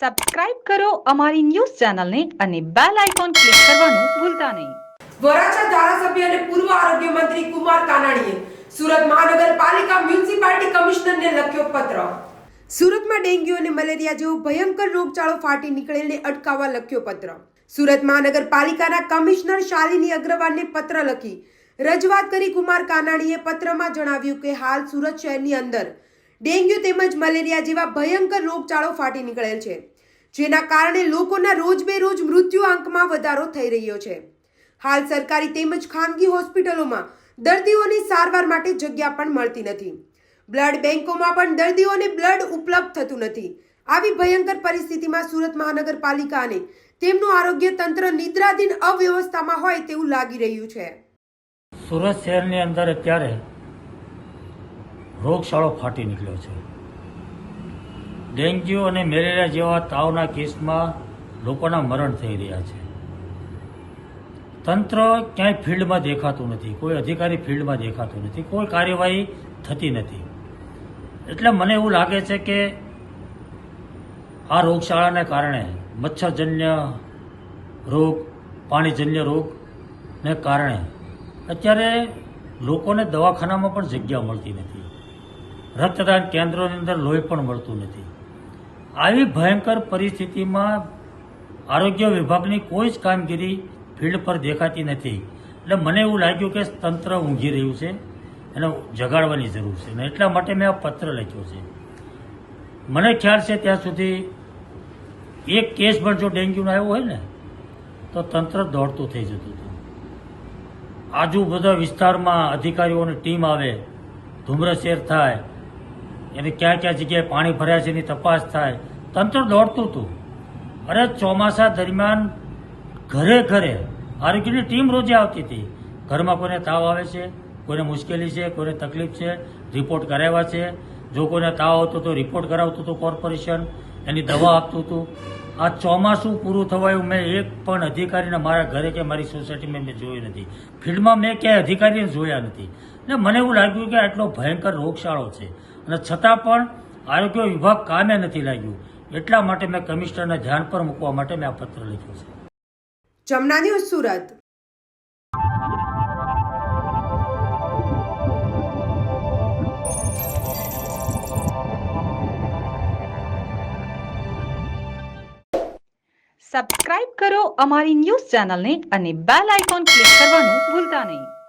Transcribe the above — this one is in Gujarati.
સબસ્ક્રાઇબ કરો અમારી ન્યૂઝ ચેનલને અને બેલ આઇકોન ક્લિક કરવાનું ભૂલતા નહીં. વરાછા ધારાસભ્ય અને પૂર્વ આરોગ્ય મંત્રી કુમાર કાનાણીએ સુરત મહાનગરપાલિકા મ્યુનિસિપાલિટી કમિશનરને લખ્યો પત્ર. સુરતમાં ડેન્ગ્યુ અને મલેરિયા જેવો ભયંકર રોગચાળો ફાટી નીકળેને અટકાવવા લખ્યો પત્ર. સુરત મહાનગરપાલિકાના કમિશનર શાલિની અગ્રવાલને પત્ર લખી રજૂઆત કરી કુમાર કાનાણીએ પત્રમાં જણાવ્યું કે હાલ સુરત શહેરની અંદર ડેન્ગ્યુ તેમજ મલેરિયા જેવા ભયંકર રોગચાળો ફાટી નીકળેલ છે, જેના કારણે લોકોના રોજ બે રોજ મૃત્યુ આંકમાં વધારો થઈ રહ્યો છે. હાલ સરકારી તેમજ ખાનગી હોસ્પિટલોમાં દર્દીઓની સારવાર માટે જગ્યા પણ મળતી નથી. બ્લડ બેંકોમાં પણ દર્દીઓને બ્લડ ઉપલબ્ધ થતું નથી. આવી ભયંકર પરિસ્થિતિમાં સુરત મહાનગરપાલિકા અને તેમનું આરોગ્ય તંત્ર નિદ્રાધીન અવ્યવસ્થામાં હોય તેવું લાગી રહ્યું છે. સુરત શહેરની અંદર અત્યારે રોગચાળો ફાટી નીકળ્યો છે. ડેન્ગ્યુ અને મેલેરિયા જેવા તાવના કેસમાં લોકોના મરણ થઈ રહ્યા છે. તંત્ર ક્યાંય ફિલ્ડમાં દેખાતું નથી. કોઈ અધિકારી ફિલ્ડમાં દેખાતું નથી. કોઈ કાર્યવાહી થતી નથી. એટલે મને એવું લાગે છે કે આ રોગચાળાને કારણે મચ્છરજન્ય રોગ, પાણીજન્ય રોગને કારણે અત્યારે લોકોને દવાખાનામાં પણ જગ્યા મળતી નથી. રક્તદાન કેન્દ્રોની અંદર લોહી પણ મળતું નથી. આવી ભયંકર પરિસ્થિતિમાં આરોગ્ય વિભાગની કોઈ જ કામગીરી ફિલ્ડ પર દેખાતી નથી. એટલે મને એવું લાગ્યું કે તંત્ર ઊંઘી રહ્યું છે એને જગાડવાની જરૂર છે. ને એટલા માટે મેં આ પત્ર લખ્યો છે. મને ખ્યાલ છે ત્યાં સુધી એક કેસ પણ જો ડેન્ગ્યુનો આવ્યો હોય ને, તો તંત્ર દોડતું થઈ જતું હતું. આજુ બધા વિસ્તારમાં અધિકારીઓની ટીમ આવે, ધુમ્રશેર થાય એને ક્યાં ક્યાં જગ્યાએ પાણી ભર્યા છે એની તપાસ થાય. તંત્ર દોડતું હતું. અરે ચોમાસા દરમિયાન ઘરે ઘરે આરોગ્યની ટીમ રોજે આવતી હતી. ઘરમાં કોઈને તાવ આવે છે, કોઈને મુશ્કેલી છે, કોઈને તકલીફ છે, રિપોર્ટ કરાવ્યા છે. જો કોઈને તાવ આવતો તો રિપોર્ટ કરાવતું હતું કોર્પોરેશન, એની દવા આપતું હતું. આ ચોમાસું પૂરું થવાયું મેં એક પણ અધિકારીને મારા ઘરે કે મારી સોસાયટીમાં મેં જોયું નથી. ફિલ્ડમાં મેં ક્યાંય અધિકારીને જોયા નથી. ને મને એવું લાગ્યું કે આટલો ભયંકર રોગચાળો છે. અને છતાં પણ આરોગ્ય વિભાગ કામે નથી લાગ્યું. એટલા માટે મેં કમિશનરને ધ્યાન પર મૂકવા માટે મેં આ પત્ર લખ્યો છે. જમના ન્યૂઝ સુરત. સબસ્ક્રાઇબ કરો અમારી ન્યૂઝ ચેનલને અને બેલ આઇકોન ક્લિક કરવાનું ભૂલતા નહીં.